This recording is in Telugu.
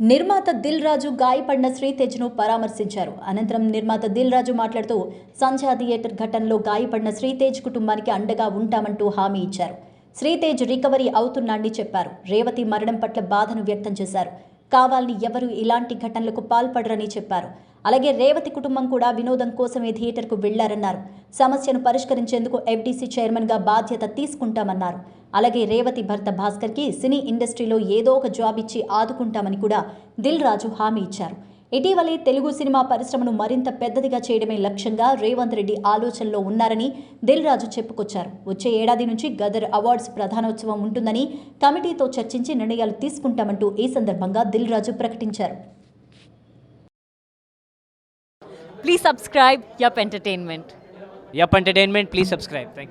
నిర్మాత దిల్ రాజు గాయపడిన శ్రీతేజ్ను పరామర్శించారు. అనంతరం నిర్మాత దిల్ రాజు మాట్లాడుతూ సంధ్యా థియేటర్ ఘటనలో గాయపడిన శ్రీతేజ్ కుటుంబానికి అండగా ఉంటామంటూ హామీ ఇచ్చారు. శ్రీతేజ్ రికవరీ అవుతున్నాడని చెప్పారు. రేవతి మరణం పట్ల బాధను వ్యక్తం చేశారు. కావాలని ఎవరు ఇలాంటి ఘటనలకు పాల్పడరని చెప్పారు. అలాగే రేవతి కుటుంబం కూడా వినోదం కోసమే థియేటర్కు వెళ్ళారన్నారు. సమస్యను పరిష్కరించేందుకు ఎఫ్డీసీ చైర్మన్గా బాధ్యత తీసుకుంటామన్నారు. అలాగే రేవతి భర్త భాస్కర్కి సినీ ఇండస్ట్రీలో ఏదో ఒక జాబ్ ఇచ్చి ఆదుకుంటామని కూడా దిల్ రాజు హామీ ఇచ్చారు. ఇటీవలే తెలుగు సినిమా పరిశ్రమను మరింత పెద్దదిగా చేయడమే లక్ష్యంగా రేవంత్ రెడ్డి ఆలోచనలో ఉన్నారని దిల్ రాజు చెప్పుకొచ్చారు వచ్చే ఏడాది నుంచి గదర్ అవార్డ్స్ ప్రధానోత్సవం ఉంటుందని కమిటీతో చర్చించి నిర్ణయాలు తీసుకుంటామంటూ ఈ సందర్భంగా దిల్ రాజు ప్రకటించారు subscribe Yup Entertainment. Yup Entertainment, please subscribe. Thank you.